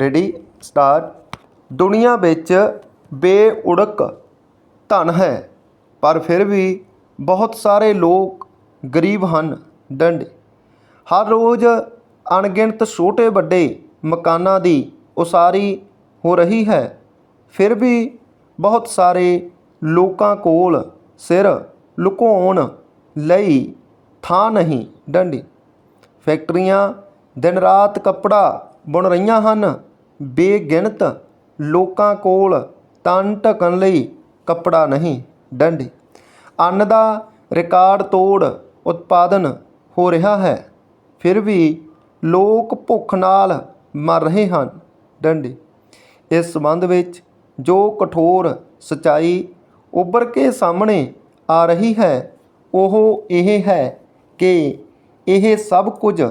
Ready, start. ਦੁਨੀਆ ਵਿੱਚ ਬੇਉੜਕ ਧਨ ਹੈ, ਪਰ ਫਿਰ ਵੀ ਬਹੁਤ ਸਾਰੇ ਲੋਕ ਗਰੀਬ ਹਨ ਡੰਡ ਹਰ ਰੋਜ਼ ਅਣਗਿਣਤ ਛੋਟੇ ਵੱਡੇ ਮਕਾਨਾਂ ਦੀ ਉਸਾਰੀ ਹੋ ਰਹੀ ਹੈ, ਫਿਰ ਵੀ ਬਹੁਤ ਸਾਰੇ ਲੋਕਾਂ ਕੋਲ ਸਿਰ ਲੁਕਾਉਣ ਲਈ ਥਾਂ ਨਹੀਂ ਡੰਡੀ ਫੈਕਟਰੀਆਂ ਦਿਨ ਰਾਤ ਕੱਪੜਾ ਬੁਣ ਰਹੀਆਂ ਹਨ। ਬੇਗਿਣਤ ਲੋਕਾਂ ਕੋਲ ਤਨ ਢਕਣ ਲਈ ਕੱਪੜਾ ਨਹੀਂ, ਡੰਡੀ। ਅੰਨ ਦਾ ਰਿਕਾਰਡ ਤੋੜ ਉਤਪਾਦਨ ਹੋ ਰਿਹਾ ਹੈ। ਫਿਰ ਵੀ ਲੋਕ ਭੁੱਖ ਨਾਲ ਮਰ ਰਹੇ ਹਨ, ਡੰਡੀ। ਇਸ ਸੰਬੰਧ ਵਿੱਚ ਜੋ ਕਠੋਰ ਸਚਾਈ ਉੱਭਰ ਕੇ ਸਾਹਮਣੇ ਆ ਰਹੀ ਹੈ, ਉਹ ਇਹ ਹੈ ਕਿ ਇਹ ਸਭ ਕੁਝ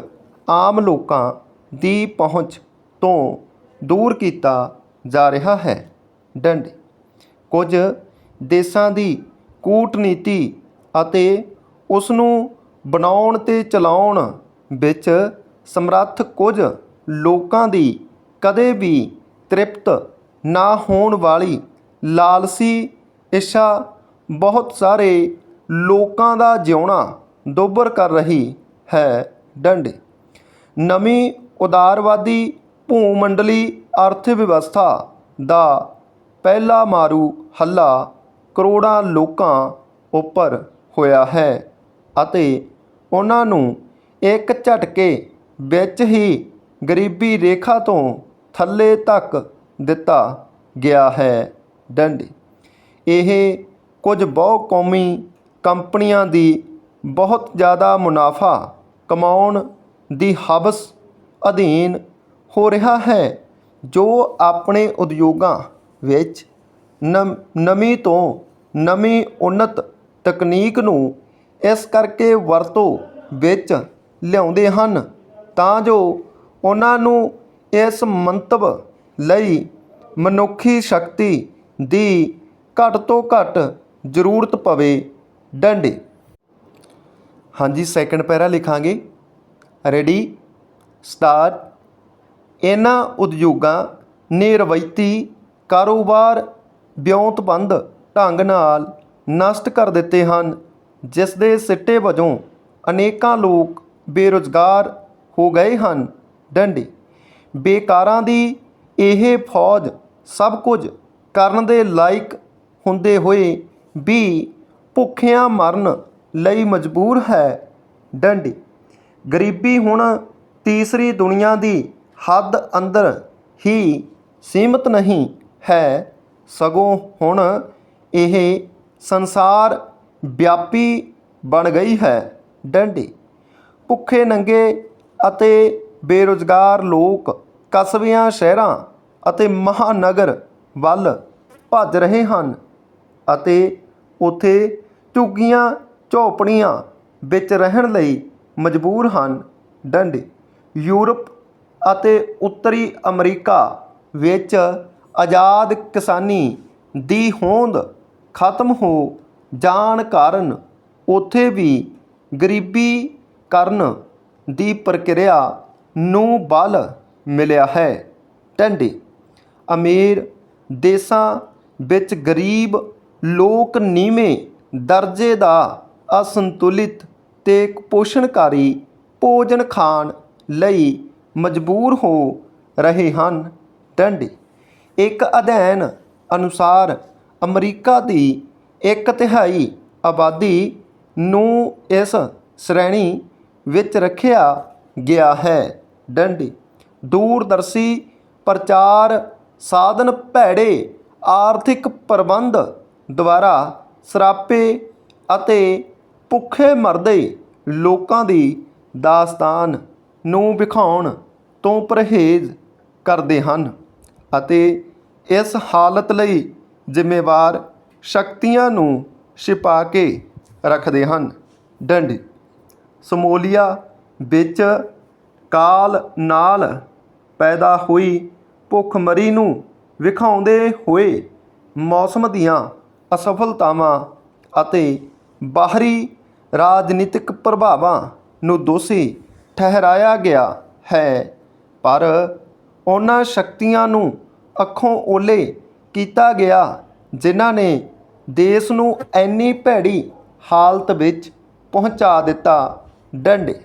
ਆਮ ਲੋਕਾਂ ਦੀ ਪਹੁੰਚ ਤੋਂ ਦੂਰ ਕੀਤਾ ਜਾ ਰਿਹਾ ਹੈ। ਡੰਡ ਕੁਝ ਦੇਸ਼ਾਂ ਦੀ ਕੂਟਨੀਤੀ ਅਤੇ ਉਸ ਨੂੰ ਬਣਾਉਣ ਤੇ ਚਲਾਉਣ ਵਿੱਚ ਸਮਰੱਥ ਕੁਝ ਲੋਕਾਂ ਦੀ ਕਦੇ ਵੀ ਤ੍ਰਿਪਤ ਨਾ ਹੋਣ ਵਾਲੀ ਲਾਲਸੀ, ਇੱਛਾ, ਬਹੁਤ ਸਾਰੇ ਲੋਕਾਂ ਦਾ ਜਿਉਣਾ ਦੋਬਰ ਕਰ ਰਹੀ ਹੈ। ਡੰਡ ਨਵੀਂ ਉਦਾਰਵਾਦੀ ਭੂਮੰਡਲੀ ਅਰਥ ਵਿਵਸਥਾ ਦਾ ਪਹਿਲਾ ਮਾਰੂ ਹੱਲਾ ਕਰੋੜਾਂ ਲੋਕਾਂ ਉੱਪਰ ਹੋਇਆ ਹੈ ਅਤੇ ਉਹਨਾਂ ਨੂੰ ਇੱਕ ਝਟਕੇ ਵਿੱਚ ਹੀ ਗਰੀਬੀ ਰੇਖਾ ਤੋਂ ਥੱਲੇ ਤੱਕ ਦਿੱਤਾ ਗਿਆ ਹੈ। ਡੰਡੀ ਇਹ ਕੁਝ ਬਹੁ ਕੌਮੀ ਕੰਪਨੀਆਂ ਦੀ ਬਹੁਤ ਜ਼ਿਆਦਾ ਮੁਨਾਫਾ ਕਮਾਉਣ ਦੀ ਹਵਸ ਅਧੀਨ ਹੋ ਰਿਹਾ ਹੈ, ਜੋ ਆਪਣੇ ਉਦਯੋਗਾਂ ਵਿੱਚ ਨਮ, ਨਵੀਂ ਤੋਂ ਨਵੀਂ ਉੱਨਤ ਤਕਨੀਕ ਨੂੰ ਇਸ ਕਰਕੇ ਵਰਤੋਂ ਵਿੱਚ ਲਿਆਉਂਦੇ ਹਨ, ਤਾਂ ਜੋ ਉਹਨਾਂ ਨੂੰ ਇਸ ਮੰਤਵ ਲਈ ਮਨੁੱਖੀ ਸ਼ਕਤੀ ਦੀ ਘੱਟ ਤੋਂ ਘੱਟ ਜ਼ਰੂਰਤ ਪਵੇ। ਡੰਡੇ। ਹਾਂਜੀ ਸੈਕੰਡ ਪੈਰਾ ਲਿਖਾਂਗੇ। ਰੈਡੀ ਸਟਾਰ, ਇਹਨਾਂ ਉਦਯੋਗਾਂ ਨੇ ਰਵਾਇਤੀ ਕਾਰੋਬਾਰ ਵਿਉਂਤਬੰਦ ਢੰਗ ਨਾਲ ਨਸ਼ਟ ਕਰ ਦਿੱਤੇ ਹਨ ਜਿਸ ਦੇ ਸਿੱਟੇ ਵਜੋਂ ਅਨੇਕਾਂ ਲੋਕ ਬੇਰੁਜ਼ਗਾਰ ਹੋ ਗਏ ਹਨ। ਡੰਡੀ, ਬੇਕਾਰਾਂ ਦੀ ਇਹ ਫੌਜ ਸਭ ਕੁਝ ਕਰਨ ਦੇ ਲਾਇਕ ਹੁੰਦੇ ਹੋਏ ਵੀ ਭੁੱਖਿਆਂ ਮਰਨ ਲਈ ਮਜਬੂਰ ਹੈ। ਡੰਡੀ, ਗਰੀਬੀ ਹੁਣ ਤੀਸਰੀ ਦੁਨੀਆ ਦੀ ਹੱਦ ਅੰਦਰ ਹੀ ਸੀਮਤ ਨਹੀਂ ਹੈ ਸਗੋਂ ਹੁਣ ਇਹ ਸੰਸਾਰ ਵਿਆਪੀ ਬਣ ਗਈ ਹੈ ਡੰਡੀ। ਭੁੱਖੇ ਨੰਗੇ ਅਤੇ ਬੇਰੁਜ਼ਗਾਰ ਲੋਕ ਕਸਬਿਆਂ, ਸ਼ਹਿਰਾਂ ਅਤੇ ਮਹਾਨਗਰ ਵੱਲ ਭੱਜ ਰਹੇ ਹਨ ਅਤੇ ਉੱਥੇ ਝੁੱਗੀਆਂ, ਝੋਪੜੀਆਂ ਵਿੱਚ ਰਹਿਣ ਲਈ ਮਜਬੂਰ ਹਨ। ਡੰਡ ਯੂਰਪ ਅਤੇ ਉੱਤਰੀ ਅਮਰੀਕਾ ਵਿੱਚ ਆਜ਼ਾਦ ਕਿਸਾਨੀ ਦੀ ਹੋਂਦ ਖਤਮ ਹੋ ਜਾਣ ਕਾਰਨ ਉੱਥੇ ਵੀ ਗਰੀਬੀ ਕਰਨ ਦੀ ਪ੍ਰਕਿਰਿਆ ਨੂੰ ਬਲ ਮਿਲਿਆ ਹੈ। ਟੰਡੇ, ਅਮੀਰ ਦੇਸ਼ਾਂ ਵਿੱਚ ਗਰੀਬ ਲੋਕ ਨੀਵੇਂ ਦਰਜੇ ਦਾ ਅਸੰਤੁਲਿਤ ਅਤੇ ਕੁਪੋਸ਼ਣਕਾਰੀ ਭੋਜਨ ਖਾਣ ਲਈ ਮਜਬੂਰ ਹੋ ਰਹੇ ਹਨ। ਟੰਡੀ ਇੱਕ ਅਧਿਐਨ ਅਨੁਸਾਰ ਅਮਰੀਕਾ ਦੀ ਇੱਕ ਤਿਹਾਈ ਆਬਾਦੀ ਨੂੰ ਇਸ ਸ਼੍ਰੇਣੀ ਵਿੱਚ ਰੱਖਿਆ ਗਿਆ ਹੈ। ਡੰਡੀ ਦੂਰਦਰਸ਼ੀ ਪ੍ਰਚਾਰ ਸਾਧਨ ਭੈੜੇ ਆਰਥਿਕ ਪ੍ਰਬੰਧ ਦੁਆਰਾ ਸਰਾਪੇ ਅਤੇ ਭੁੱਖੇ ਮਰਦੇ ਲੋਕਾਂ ਦੀ ਦਾਸਤਾਨ ਨੂੰ ਵਿਖਾਉਣ ਤੋਂ ਪਰਹੇਜ਼ ਕਰਦੇ ਹਨ ਅਤੇ ਇਸ ਹਾਲਤ ਲਈ ਜ਼ਿੰਮੇਵਾਰ ਸ਼ਕਤੀਆਂ ਨੂੰ ਛਿਪਾ ਕੇ ਰੱਖਦੇ ਹਨ। ਡੰਡੀ, ਸਮੋਲੀਆ ਵਿੱਚ ਕਾਲ ਨਾਲ ਪੈਦਾ ਹੋਈ ਭੁੱਖਮਰੀ ਨੂੰ ਵਿਖਾਉਂਦੇ ਹੋਏ ਮੌਸਮ ਦੀਆਂ ਅਸਫਲਤਾਵਾਂ ਅਤੇ ਬਾਹਰੀ ਰਾਜਨੀਤਿਕ ਪ੍ਰਭਾਵਾਂ ਨੂੰ ਦੋਸ਼ੀ ਠਹਿਰਾਇਆ ਗਿਆ ਹੈ, ਪਰ ਉਹਨਾਂ ਸ਼ਕਤੀਆਂ ਨੂੰ ਅੱਖੋਂ ਓਲੇ ਕੀਤਾ ਗਿਆ, ਜਿਨ੍ਹਾਂ ਨੇ ਦੇਸ਼ ਨੂੰ ਐਨੀ ਭੈੜੀ ਹਾਲਤ ਵਿੱਚ ਪਹੁੰਚਾ ਦਿੱਤਾ। ਡੰਡੇ